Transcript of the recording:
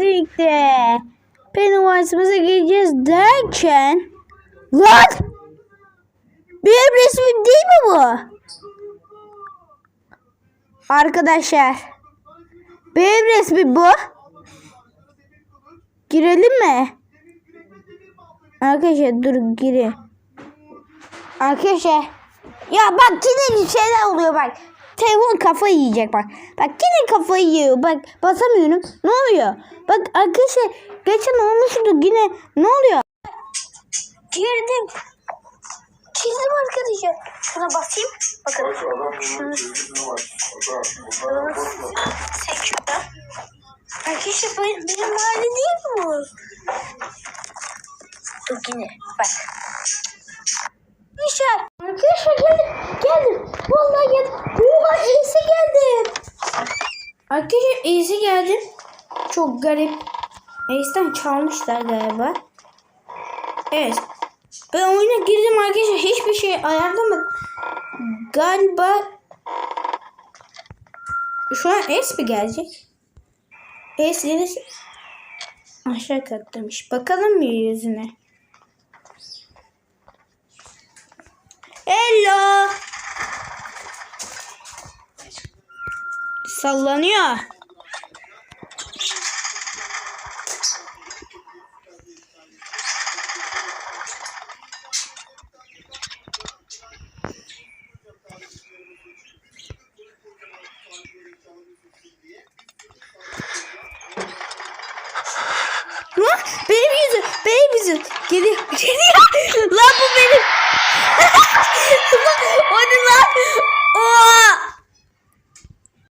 birlikte Pennywise'ımıza geleceğiz derken Lan! Benim resmim değil mi bu? Arkadaşlar benim resmim bu. Girelim mi? Arkadaşlar dur girin. Arkadaşlar ya bak yine şeyler oluyor bak. Telefon kafa yiyecek bak. Bak yine kafayı yiyor. Bak basamıyorum. Ne oluyor? Bak arkadaşlar geçen olmuştu yine. Ne oluyor? Girdim. Çizdim arkadaşlar. Şuna basayım. Bakın. Şunu seçiyorum. Arkadaşlar benim, benim mahalle değil mi bu? Dur yine bak. Arkadaşlar. Arkadaşlar geldim. Geldim. Vallahi geldim. Oha Ace'e geldim. Arkadaşlar Ace'e geldim. Çok garip. Ace'den çalmışlar galiba. Evet. Ben oyuna girdim arkadaşlar. Hiçbir şey ayarlamadım. Galiba şu an Ace mi gelecek? Ace gelirse aşağı kat demiş. Bakalım mı yüzüne? Sallanıyor. Lan benim yüzüm, benim yüzüm. Geliyor, geliyor. Lan bu benim.